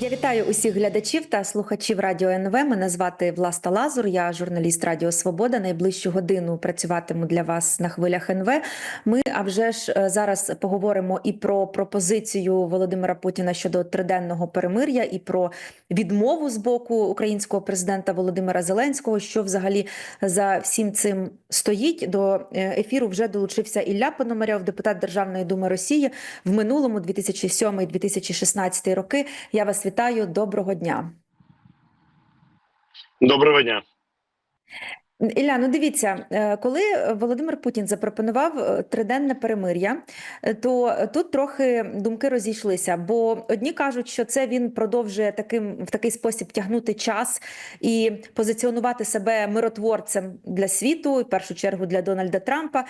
Я вітаю усіх глядачів та слухачів Радіо НВ. Мене звати Власта Лазур. Я журналіст Радіо Свобода. Найближчу годину працюватиму для вас на хвилях НВ. Ми а вже ж е, зараз поговоримо і про пропозицію Володимира Путіна щодо триденного перемир'я, і про відмову з боку українського президента Володимира Зеленського. Що взагалі за всім цим стоїть? До е, ефіру вже долучився Ілля Пономарьов, депутат Державної думи Росії в минулому 2007-2016 роки. Я вас вітаю. Доброго дня. Доброго дня. Ілля, ну дивіться, е, коли Володимир Путін запропонував е, триденне перемир'я, е, то тут трохи думки розійшлися. Бо одні кажуть, що це він продовжує таким в такий спосіб тягнути час і позиціонувати себе миротворцем для світу, в першу чергу для Дональда Трампа.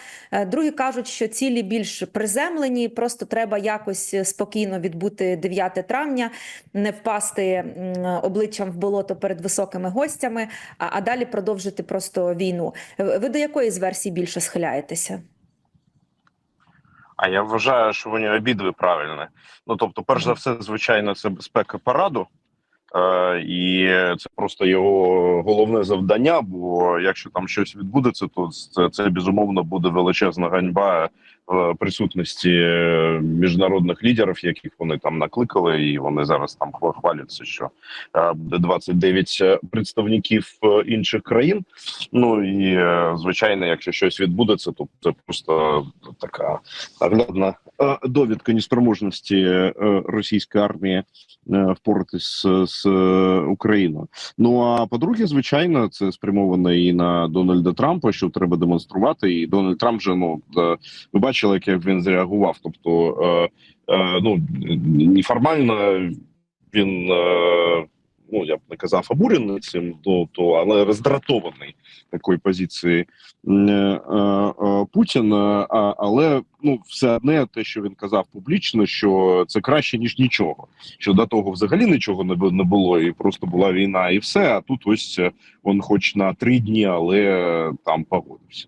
Другі кажуть, що цілі більш приземлені, просто треба якось спокійно відбути 9 травня, не впасти обличчям в болото перед високими гостями, а далі продовжити просто війну. Е, Ви до якої з версій більше схиляєтеся? А я вважаю, що вони обидві правильні. Ну тобто, перш за все, звичайно, це безпека параду, е, і це просто його головне завдання. Бо якщо там щось відбудеться, то це, це безумовно буде величезна ганьба присутності е, міжнародних лідерів, яких вони там накликали, і вони зараз там хваляться, що е, буде 29 представників е, інших країн. Ну і звичайно, якщо щось відбудеться, то це просто така наглядна довідка неспроможності російської армії впоратись з, Україною. Ну а по-друге, звичайно, це спрямовано і на Дональда Трампа, що треба демонструвати. І Дональд Трамп же ну ви бачили, як він зреагував. Тобто, е, е, ну неформально він. Е, Ну, я б не казав обурений цим, то, то але роздратований такої позиції е, е, е, Путіна. А, але ну все одне, те, що він казав публічно, що це краще ніж нічого. Що до того взагалі нічого не, було, і просто була війна, і все. А тут ось е, він, хоч на три дні, але е, там погодився.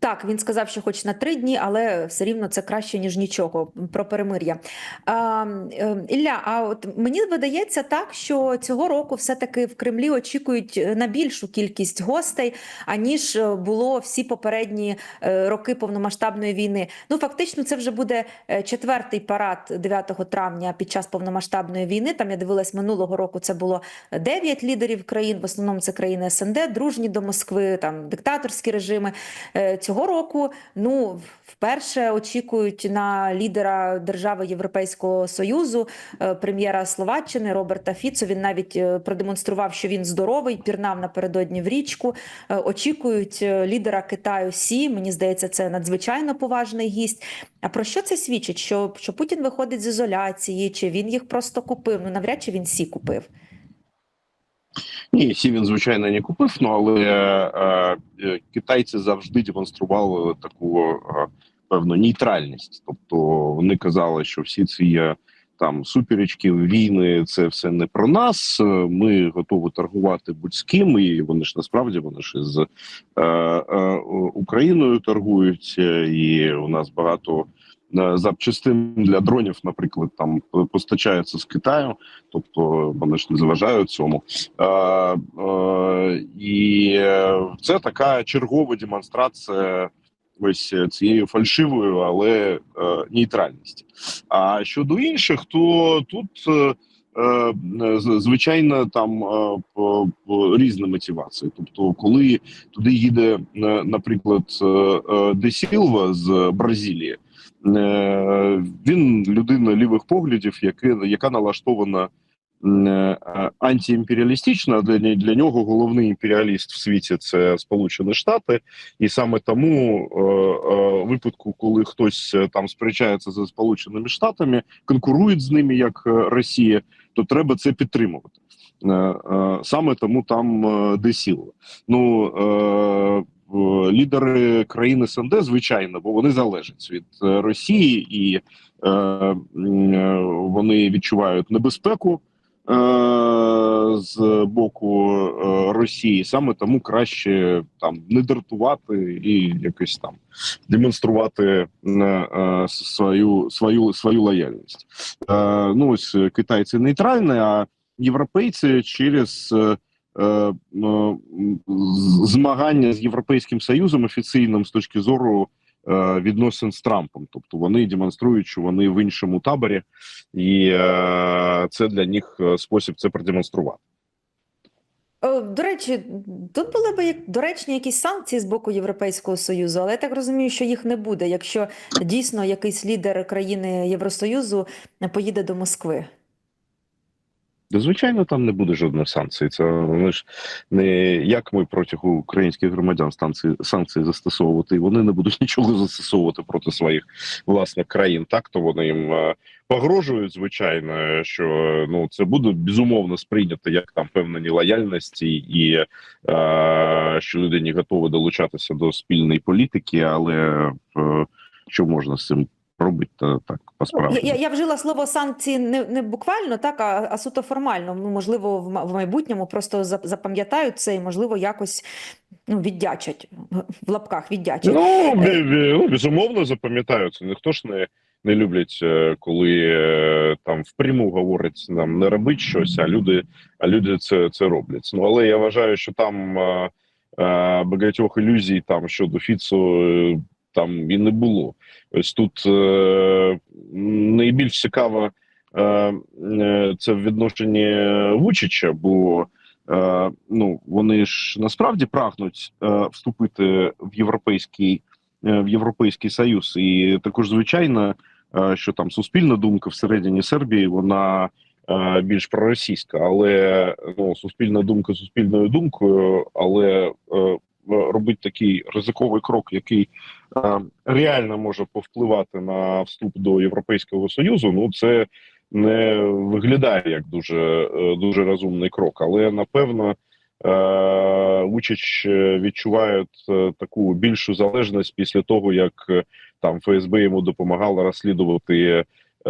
Так, він сказав, що хоч на три дні, але все рівно це краще ніж нічого про перемир'я. А, е, Ілля, а от мені видається так, що цього року все-таки в Кремлі очікують на більшу кількість гостей, аніж е, було всі попередні е, роки повномасштабної війни. Ну фактично, це вже буде е, четвертий парад 9 травня під час повномасштабної війни. Там я дивилась минулого року. Це було 9 лідерів країн. В основному це країни СНД, дружні до Москви, там диктаторські режими. Цього року ну вперше очікують на лідера держави Європейського союзу, е, прем'єра Словаччини Роберта Фіцо. Він навіть е, продемонстрував, що він здоровий, пірнав напередодні в річку. Е, Очікують лідера Китаю Сі. Мені здається, це надзвичайно поважний гість. А про що це свідчить? Що, що Путін виходить з ізоляції, чи він їх просто купив? Ну навряд чи він Сі купив. Ні, сі він звичайно не купив, ну але е, е, китайці завжди демонстрували таку е, певну нейтральність. Тобто вони казали, що всі ці е, там суперечки, війни, це все не про нас. е, Ми готові торгувати будь-ким, і вони ж насправді вони ж із е, е, Україною торгують, е, і у нас багато. Е, Запчастин для дронів, наприклад, там постачаються з Китаю, тобто вони ж не заважають цьому. Е, е, і е, це така чергова демонстрація ось цієї фальшивої, але е, нейтральності. А щодо інших, то тут. е, е, Звичайно, там е, по- по різна мотивація. Тобто, коли туди їде, е, наприклад, е, е, з Бразилії, е, він людина лівих поглядів, яка налаштована е. Для, ні- для нього головний імперіаліст в світі це Сполучені Штати, і саме тому е, е, випадку, коли хтось е, там сперечається за Сполученими Штатами, конкурує з ними як е, Росія, то треба це підтримувати. Е, е, Саме тому там е, де сила. Ну е, лідери країн СНД, звичайно, бо вони залежать від е, Росії і е, е, вони відчувають небезпеку. Е, з боку е, Росії. Саме тому краще там не дратувати і якось там демонструвати е, свою свою свою лояльність. Е, ну ось китайці нейтральні, а європейці через е, змагання з європейським союзом офіційним з точки зору е, відносин з Трампом. Тобто вони демонструють, що вони в іншому таборі, і е, це для них е, спосіб це продемонструвати. До речі, тут були б як доречні якісь санкції з боку Європейського Союзу, але я так розумію, що їх не буде, якщо дійсно якийсь лідер країни Євросоюзу поїде до Москви. Звичайно, там не буде жодних санкцій. Це вони ж не як ми проти українських громадян санкції, санкції застосовувати, вони не будуть нічого застосовувати проти своїх власних країн. Так то вони їм е, погрожують, звичайно, що ну це буде безумовно сприйнято як там певна нелояльність і, і е, що люди не готові долучатися до спільної політики, але е, що можна з цим робити та так по Я, справжньому. я, я вжила слово санкції не, не буквально, так, а, а суто формально. Ну, можливо, в, майбутньому просто запам'ятають це і, можливо, якось ну, віддячать в лапках віддячать. Ну, бі- ну, безумовно, запам'ятаються. Ніхто ж не, не люблять, е, коли е, там впряму говорять нам не робить щось, а люди, а люди це, це роблять. Ну, але я вважаю, що там е, е, багатьох ілюзій там щодо Фіцу е, там і не було. Ось тут е, найбільш цікаво е, е, це в відношенні Вучича, бо е, ну вони ж насправді прагнуть е, вступити в європейський е, в європейський союз, і також звичайно, е, що там суспільна думка всередині Сербії вона е, більш проросійська, але ну суспільна думка суспільною думкою, але е, робить такий ризиковий крок, який е, реально може повпливати на вступ до Європейського союзу. Ну це не виглядає як дуже, е, дуже розумний крок, але напевно. Е, Вучич е, відчуває е, таку більшу залежність після того, як е, там ФСБ йому допомагало розслідувати е,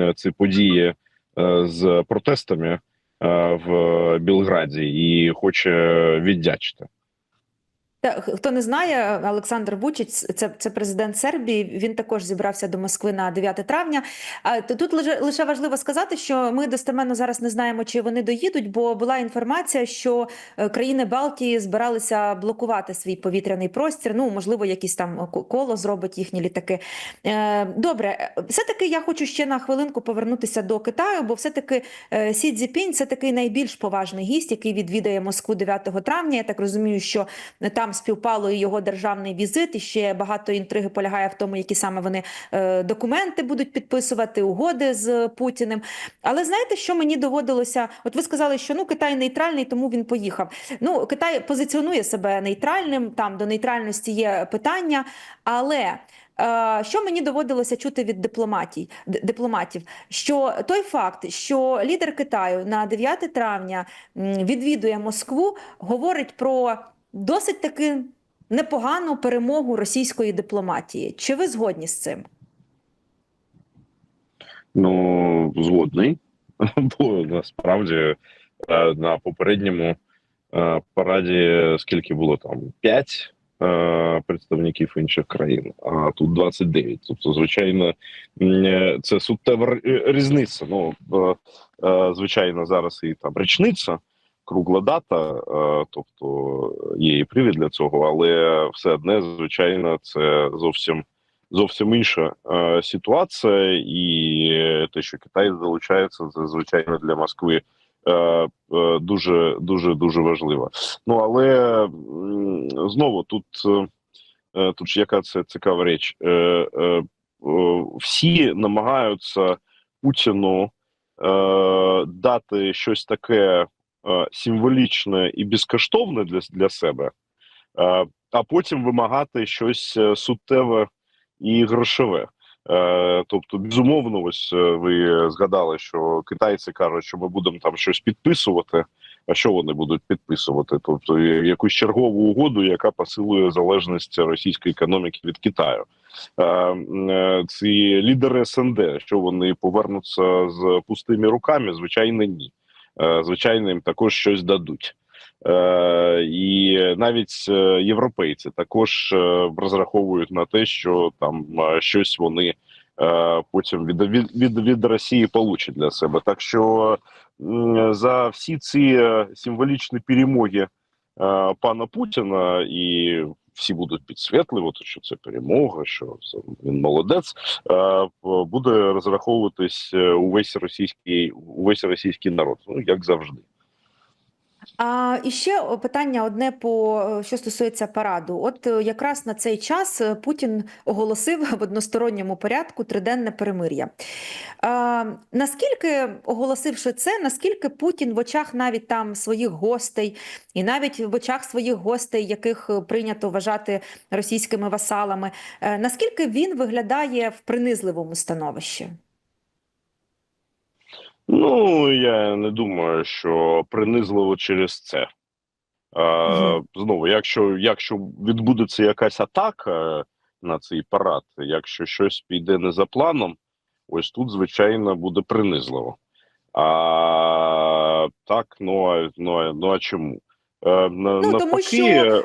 е, ці події е, з протестами е, в Білграді і хоче віддячити. Хто не знає, Олександр Вучич, це, це президент Сербії. Він також зібрався до Москви на 9 травня. А тут лише, важливо сказати, що ми достеменно зараз не знаємо, чи вони доїдуть, бо була інформація, що е, країни Балтії збиралися блокувати свій повітряний простір. Ну, можливо, якісь там ко- коло зробить їхні літаки. Е, Добре, е, все-таки я хочу ще на хвилинку повернутися до Китаю, бо все-таки е, Сі Цзіпінь – це такий найбільш поважний гість, який відвідає Москву 9 травня. Я так розумію, що там співпало і його державний візит, і ще багато інтриги полягає в тому, які саме вони е, документи будуть підписувати, угоди з Путіним. Але знаєте, що мені доводилося? От ви сказали, що ну Китай нейтральний, тому він поїхав. Ну, Китай позиціонує себе нейтральним, там до нейтральності є питання, але. е, Що мені доводилося чути від дипломатій, дипломатів, що той факт, що лідер Китаю на 9 травня відвідує Москву, говорить про досить таки непогану перемогу російської дипломатії. Чи ви згодні з цим? Ну, згодний, бо насправді е, на попередньому е, параді скільки було там? П'ять е, представників інших країн, а тут 29. Тобто, звичайно, це суттєва різниця. Ну, звичайно, зараз і там річниця, кругла дата, е, тобто є і привід для цього, але все одне, звичайно, це зовсім зовсім інша е, ситуація, і те, що Китай залучається, це звичайно для Москви е, дуже дуже дуже важливо. Ну але знову тут, тут ж яка це цікава річ. Всі намагаються Путіну дати щось таке символічне і безкоштовне для, для себе, е, а потім вимагати щось е, суттєве і грошове. Е, тобто, безумовно, ось е, ви згадали, що китайці кажуть, що ми будемо там щось підписувати. А що вони будуть підписувати? Тобто якусь чергову угоду, яка посилує залежність російської економіки від Китаю. Е, е, ці лідери СНД, що вони повернуться з пустими руками? Звичайно, ні. Е, звичайно, їм також щось дадуть. Е, і навіть е, європейці також е, розраховують на те, що там щось вони е, потім від, від, від, від Росії получать для себе. Так що за всі ці символічні перемоги пана Путіна і всі будуть підсвітлювати, що це перемога, що він молодець. е, Буде розраховуватись е, увесь російський увесь російський народ, ну як завжди. А і ще питання одне по е, що стосується параду. От е, якраз на цей час е, Путін оголосив в односторонньому порядку триденне перемир'я. А, наскільки оголосивши це, наскільки Путін в очах навіть там своїх гостей, і навіть в очах своїх гостей, яких е, прийнято вважати російськими васалами, е, наскільки він виглядає в принизливому становищі? Ну я не думаю, що принизливо через це. Е. Знову, якщо, якщо відбудеться якась атака на цей парад, якщо щось піде не за планом, ось тут, звичайно, буде принизливо. А так, ну ну, а- ну, а чому? Е, на, тому що, е,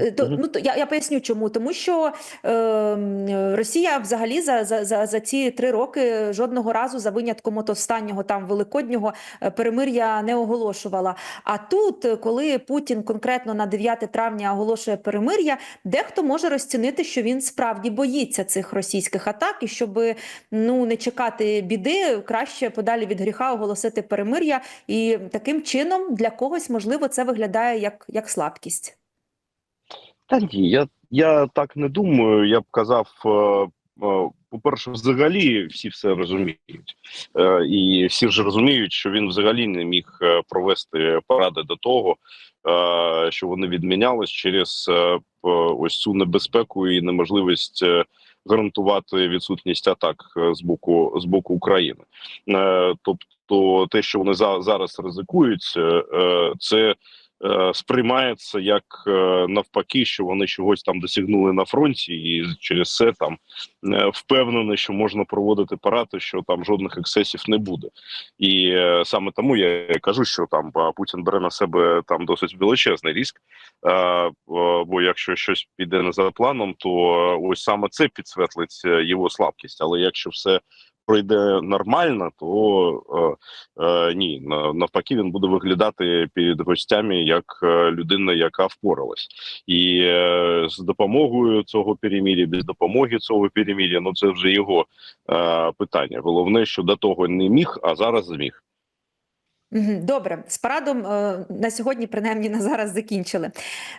Е, То, ну, то я, я поясню чому. Тому що е, Росія взагалі за, за, за, за ці три роки жодного разу за винятком от останнього там великоднього перемир'я не оголошувала. А тут, коли Путін конкретно на 9 травня оголошує перемир'я, дехто може розцінити, що він справді боїться цих російських атак, і щоб ну не чекати біди, краще подалі від гріха оголосити перемир'я. І таким чином для когось можливо це виглядає як, як слабкість. Та ні, я, я так не думаю. Я б казав, е, е, по-перше, взагалі всі все розуміють. Е, І всі ж розуміють, що він взагалі не міг провести паради до того, що вони відмінялись через ось цю небезпеку і неможливість гарантувати відсутність атак з боку з боку України. Тобто, те, що вони за, зараз ризикують, це сприймається як е, навпаки, що вони чогось там досягнули на фронті, і через це там е, впевнений, що можна проводити паради, що там жодних ексцесів не буде. І е, саме тому я кажу, що там Путін бере на себе там досить величезний. Е, е, бо якщо щось піде не за планом, то е, ось саме це підсветлить е, його слабкість. Але якщо все пройде нормально, то е, е, ні, навпаки, він буде виглядати перед гостями як е, людина, яка впоралась, і е, з допомогою цього перемір'я, без допомоги цього перемір'я, ну це вже його е, питання. Головне, що до того не міг, а зараз зміг. Добре, з парадом е, на сьогодні, принаймні на зараз закінчили.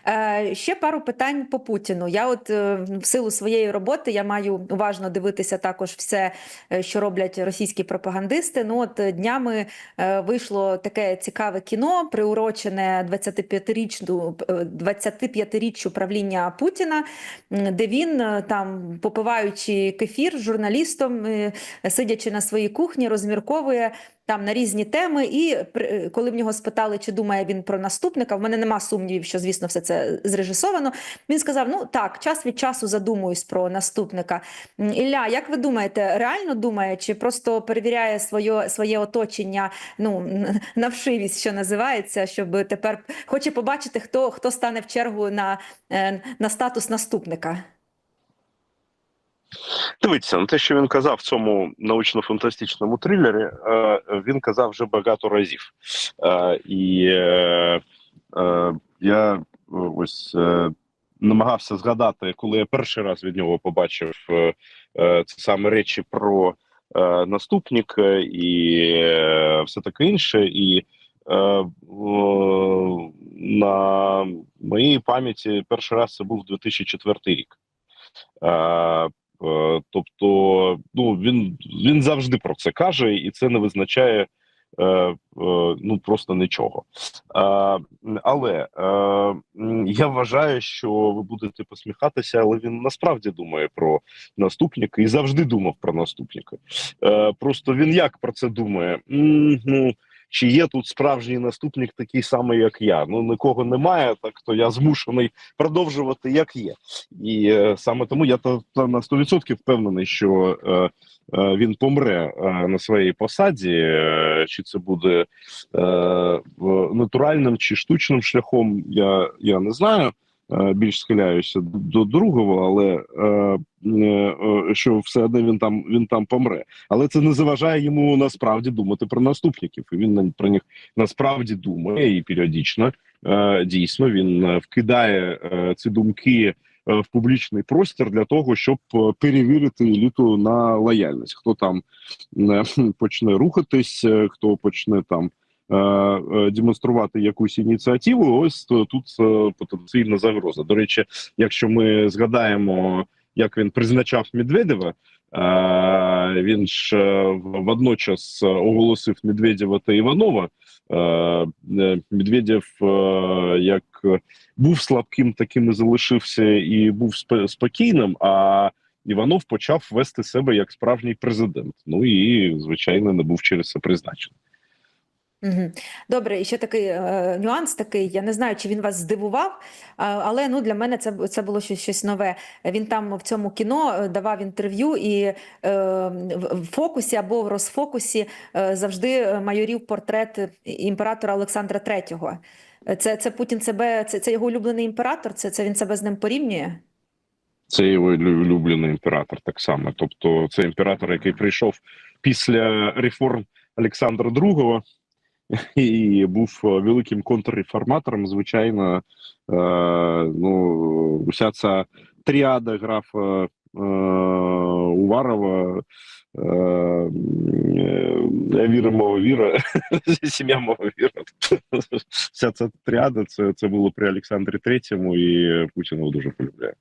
Е, Ще пару питань по Путіну. Я, от е, в силу своєї роботи, я маю уважно дивитися також все, що роблять російські пропагандисти. Ну, от днями вийшло таке цікаве кіно, приурочене 25-річну е, 25-річчю правління Путіна, де він там, попиваючи кефір журналістом, сидячи на своїй кухні, розмірковує там на різні теми. І при- коли в нього спитали, чи думає він про наступника, в мене нема сумнівів, що звісно все це зрежисовано. Він сказав: Ну так, час від часу задумуюсь про наступника. Ілля, як ви думаєте, реально думає, чи просто перевіряє своє, своє оточення ну на вшивість, що називається, щоб тепер хоче побачити, хто, хто стане в чергу на, е, на статус наступника? Дивіться, на те, що він казав в цьому научно-фантастичному трилері, е, він казав вже багато разів. Е, і е, я ось намагався згадати, коли я перший раз від нього побачив саме речі про наступник і все таке інше. І на моїй пам'яті перший раз це був 2004 рік. Е, Тобто, ну він він завжди про це каже, і це не визначає е, е, ну просто нічого. Але я вважаю, що ви будете посміхатися, але він насправді думає про наступника і завжди думав про наступника. Е, просто він як про це думає? Ну, чи є тут справжній наступник такий самий, як я. Ну нікого немає, так то я змушений продовжувати як є. І е, саме тому я то, то на 100% впевнений, що е, е, він помре е, на своїй посаді, е, чи це буде е, натуральним чи штучним шляхом, я, я не знаю. Е, Більш схиляюся до другого, але е, е, що все одно він там він там помре. Але це не заважає йому насправді думати про наступників. І він про них насправді думає і періодично дійсно він вкидає ці думки в публічний простір для того, щоб перевірити еліту на лояльність. Хто там почне рухатись, хто почне там. Е, е, Демонструвати якусь ініціативу, ось тут е, потенційна загроза. До речі, якщо ми згадаємо, як він призначав Медведєва, він ж водночас оголосив Медведєва та Іванова. Медведєв як був слабким, таким і залишився, і був спокійним. А Іванов почав вести себе як справжній президент. Ну і звичайно не був через це призначений. Добре, і ще такий е, нюанс такий. Я не знаю, чи він вас здивував, але ну для мене це це було щось, щось нове. Він там в цьому кіно е, давав інтерв'ю, і е, в фокусі або в розфокусі е, завжди майорів портрет імператора Олександра III. Е, Це, це Путін себе, це, це його улюблений імператор. Це, це він себе з ним порівнює. Це його улюблений імператор, так само. Тобто, це імператор, який прийшов після реформ Олександра II і був е, великим контрреформатором. Звичайно, е, ну уся ця тріада графа е, Уварова. Віра мова віра, сім'я мова віра. Вся ця тріада це, це було при Олександрі Третьому, і Путін дуже полюбляє.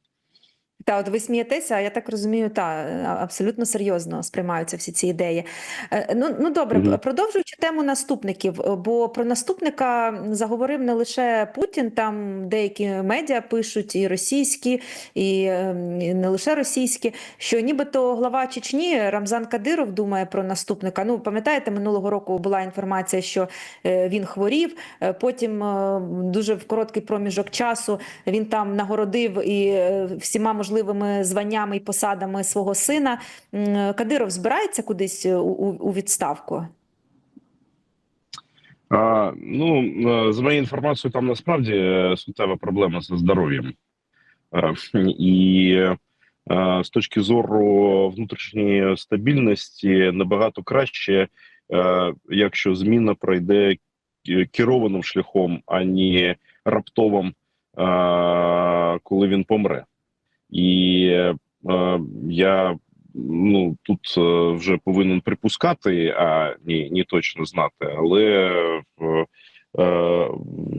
Та, от ви смієтеся, а я так розумію, та абсолютно серйозно сприймаються всі ці ідеї. Е, Ну, ну добре, Мгм. продовжуючи тему наступників, е, бо про наступника заговорив не лише Путін, там деякі медіа пишуть, і російські, і ем, не лише російські, що нібито глава Чечні Рамзан Кадиров думає про наступника. Ну, пам'ятаєте, минулого року була інформація, що е, він хворів, е, потім е, дуже в короткий проміжок часу він там нагородив і е, всіма можливими званнями і посадами свого сина. Кадиров збирається кудись у, відставку? А, ну, е, за моєю інформацією, там насправді е, суттєва проблема зі здоров'ям. Е, І з точки зору внутрішньої стабільності набагато краще, якщо зміна пройде керованим шляхом, а не раптовим, коли він помре. І е, я ну тут е, вже повинен припускати, а ні, ні точно знати. Але е, е,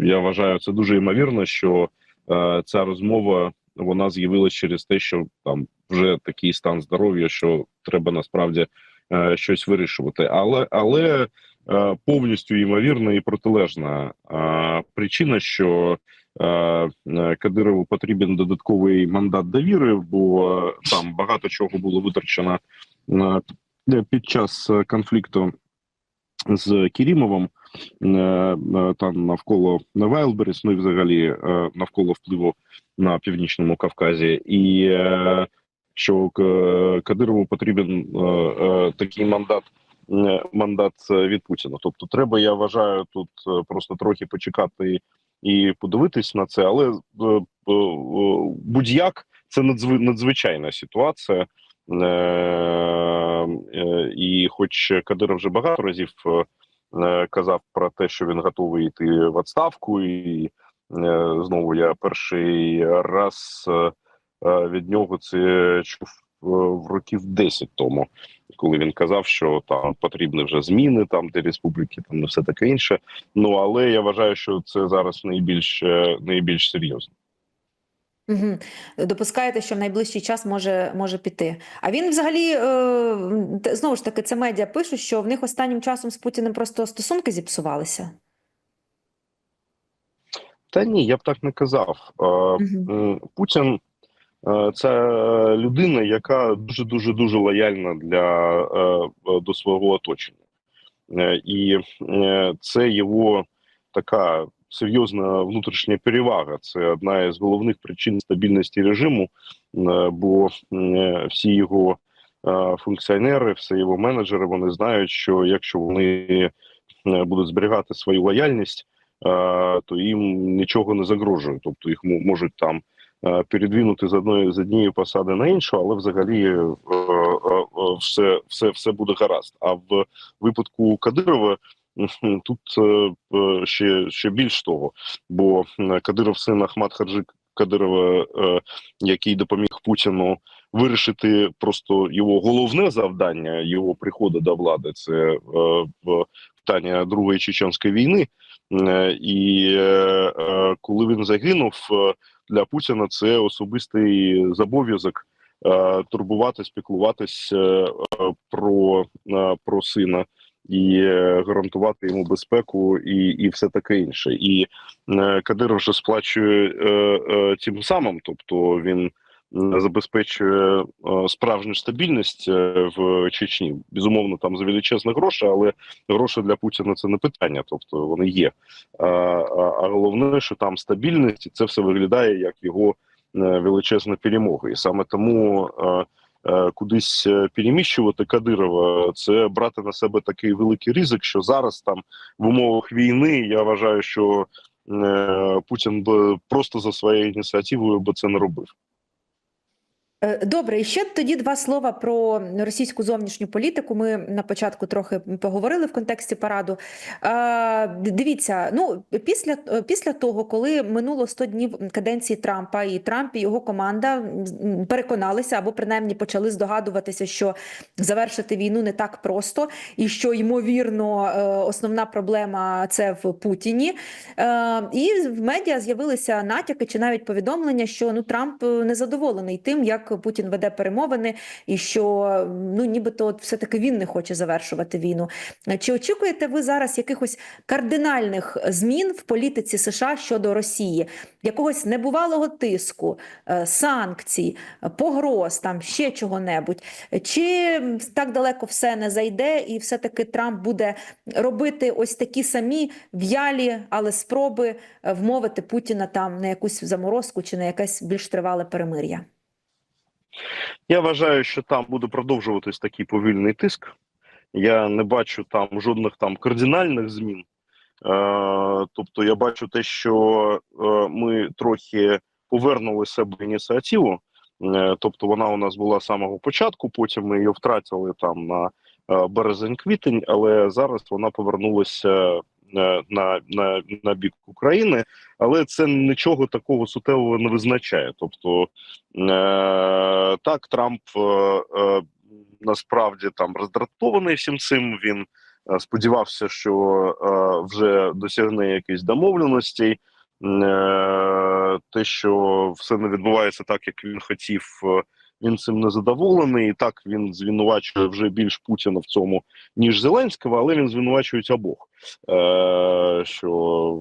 я вважаю це дуже ймовірно, що е, ця розмова вона з'явилася через те, що там вже такий стан здоров'я, що треба насправді е, щось вирішувати. Але але повністю ймовірна і протилежна е, причина, що е, е, Кадирову потрібен додатковий мандат довіри, бо е, там багато чого було витрачено е, під час е, конфлікту з Керімовим е, е, там навколо Вайлберіс, ну і взагалі е, навколо впливу на північному Кавказі, і е, що Кадирову потрібен е, е, такий мандат. Мандат е, від Путіна. Тобто, треба, я вважаю, тут е, просто трохи почекати і подивитись на це, але е, будь-як це надзв- надзвичайна ситуація. І хоч Кадиров вже багато разів казав про те, що він готовий йти в відставку, і знову я перший раз від нього це чув в років 10 тому, коли він казав, що там потрібні вже зміни там для республіки, там і все таке інше. Ну але я вважаю, що це зараз найбільш е, найбільш серйозно. Угу. Допускаєте, що в найближчий час може, може піти. А він взагалі, е, знову ж таки, це медіа пишуть, що в них останнім часом з Путіним просто стосунки зіпсувалися. Та ні, я б так не казав. Е, Мгм. Путін це людина, яка дуже дуже дуже лояльна для е, е, до свого оточення. Е, І е, це його така серйозна внутрішня перевага. Це одна із головних причин стабільності режиму, е, бо е, всі його е, функціонери, всі його менеджери, вони знають, що якщо вони е, будуть зберігати свою лояльність, е, то їм нічого не загрожує. Тобто їх мо- можуть там е, передвинути з одної з однієї посади на іншу, але взагалі е, е, е, все, все, все буде гаразд. А в випадку Кадирова Тут е, е, ще, ще більш того, бо Кадиров син Ахмад Хаджи Кадирова, е, який допоміг Путіну вирішити просто його головне завдання його приходу до влади це е, питання Другої Чеченської війни. Е, І е, е, коли він загинув, для Путіна це особистий зобов'язок турбуватись, піклуватись про, про сина і гарантувати йому безпеку, і, і все таке інше. І е, Кадиров вже сплачує тим самим, тобто він забезпечує справжню стабільність е, в Чечні. Безумовно, там за величезні гроші, але гроші для Путіна це не питання, тобто вони є. А, головне, що там стабільність, і це все виглядає як його е, величезна перемога. І саме тому. Кудись е, переміщувати Кадирова, це брати на себе такий великий ризик, що зараз там в умовах війни я вважаю, що Путін би просто за своєю ініціативою би це не робив. Е, Добре, і ще тоді два слова про російську зовнішню політику. Ми на початку трохи поговорили в контексті параду. Е, Дивіться, ну після, після того, коли минуло 100 днів каденції Трампа, і Трамп і його команда переконалися або принаймні почали здогадуватися, що завершити війну не так просто, і що ймовірно е, основна проблема це в Путіні. Е, І в медіа з'явилися натяки чи навіть повідомлення, що ну Трамп е, незадоволений тим, як Путін веде перемовини, і що ну нібито от все-таки він не хоче завершувати війну. Чи очікуєте ви зараз якихось кардинальних змін в політиці США щодо Росії, якогось небувалого тиску, е, санкцій, погроз, там ще чого-небудь? Чи так далеко все не зайде, і все-таки Трамп буде робити ось такі самі в'ялі, але спроби е, вмовити Путіна там на якусь заморозку чи на якесь більш тривале перемир'я? Я вважаю, що там буде продовжуватись такий повільний тиск. Я не бачу там жодних там кардинальних змін. Е, тобто, я бачу те, що е, ми трохи повернули себе ініціативу. Е, тобто, вона у нас була з самого початку, потім ми її втратили там на е, березень-квітень, але зараз вона повернулася на, на, на бік України, але це нічого такого суттєвого не визначає. Тобто, е, так, Трамп е, е, насправді там роздратований всім цим. Він е, сподівався, що е, вже досягне якісь домовленостей. Е, те, що все не відбувається так, як він хотів, він цим не задоволений. І так він звинувачує вже більш Путіна в цьому, ніж Зеленського, але він звинувачують обох. Е, що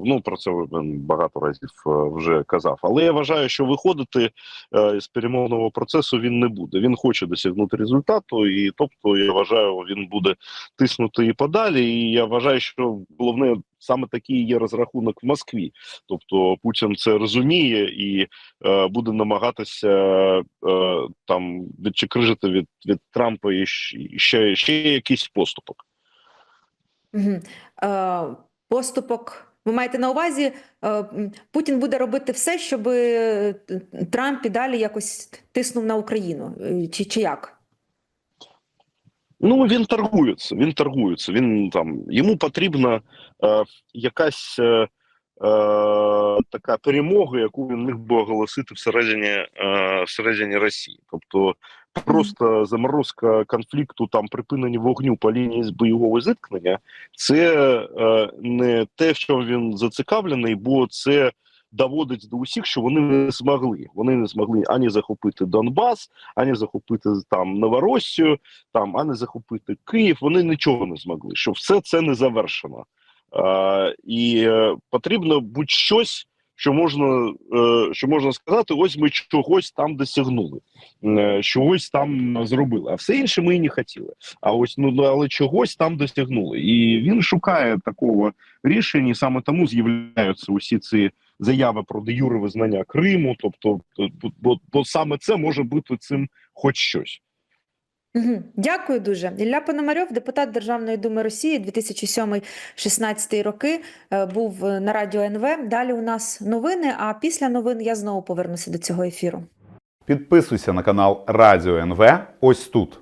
ну про це він багато разів е, вже казав. Але я вважаю, що виходити е, з перемовного процесу він не буде. Він хоче досягнути результату, і тобто я вважаю, він буде тиснути і подалі. І я вважаю, що головне саме такий є розрахунок в Москві. Тобто Путін це розуміє і е, буде намагатися е, там відчекрижити від, від Трампа і ще, ще якийсь поступок. Угу. Е, поступок. Ви маєте на увазі, е, Путін буде робити все, щоб е, Трамп і далі якось тиснув на Україну, Е, чи, чи як? Ну він торгується. Він торгується. Він там йому потрібна е, якась е, е, така перемога, яку він міг би оголосити всередині, е, всередині Росії. Тобто просто заморозка конфлікту, там припинення вогню по лінії з бойового зіткнення, це е, не те, в чому він зацікавлений, бо це. Доводить до усіх, що вони не змогли. Вони не змогли ані захопити Донбас, ані захопити там Новоросію, там, ані захопити Київ. Вони нічого не змогли. Що все це не завершено. Е, і е, потрібно будь-щось, що можна, е, що можна сказати, ось ми чогось там досягнули, е, чогось там зробили. А все інше ми і не хотіли. А ось ну ну, але чогось там досягнули. І він шукає такого рішення, і саме тому з'являються усі ці заяви про де юре визнання Криму. Тобто, бо, бо саме це може бути цим хоч щось. Дякую дуже. Ілля Пономарьов, депутат Державної думи Росії 2007-16 роки, е, був на радіо НВ. Далі у нас новини. А після новин я знову повернуся до цього ефіру. Підписуйся на канал Радіо НВ ось тут.